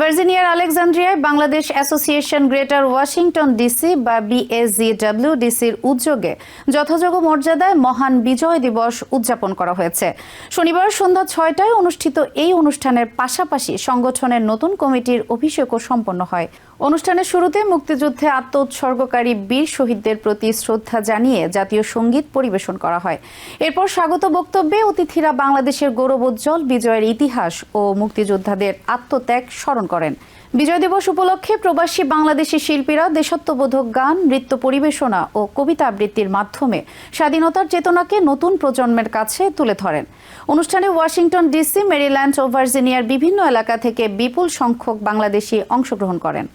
ভার্জিনিয়ার আলেকজান্দ্রিয়ায় Bangladesh association greater Washington DC বা BSGW ডিসির উদ্যোগে যথাযোগ্য মর্যাদায় মহান বিজয় দিবস উদযাপন করা হয়েছে। শনিবার সন্ধ্যা ছয়টায় অনুষ্ঠিত এই অনুষ্ঠানের পাশাপাশি সংগঠনের নতুন কমিটির অভিষেকও সম্পন্ন হয়। অনুষ্ঠানের শুরুতে মুক্তিযুদ্ধে আত্ম উৎসর্গকারী বীর শহীদদের প্রতি শ্রদ্ধা জানিয়ে জাতীয় সংগীত পরিবেশন করা হয়। এরপর স্বাগত বক্তব্যে অতিথিরা বাংলাদেশের গৌরবোজ্জ্বল বিজয়ের ইতিহাস ও মুক্তিযোদ্ধাদের আত্মত্যাগ স্মরণ করেন। বিজয় দিবস উপলক্ষে প্রবাসী বাংলাদেশি শিল্পীরা দেশত্ববোধক গান, নৃত্য পরিবেশনা ও কবিতা আবৃত্তির মাধ্যমে স্বাধীনতার চেতনাকে নতুন প্রজন্মের কাছে তুলে ধরেন। অনুষ্ঠানে ওয়াশিংটন ডিসি, মেরিল্যান্ড ও ভার্জিনিয়ার বিভিন্ন এলাকা থেকে বিপুল সংখ্যক বাংলাদেশি অংশগ্রহণ করেন।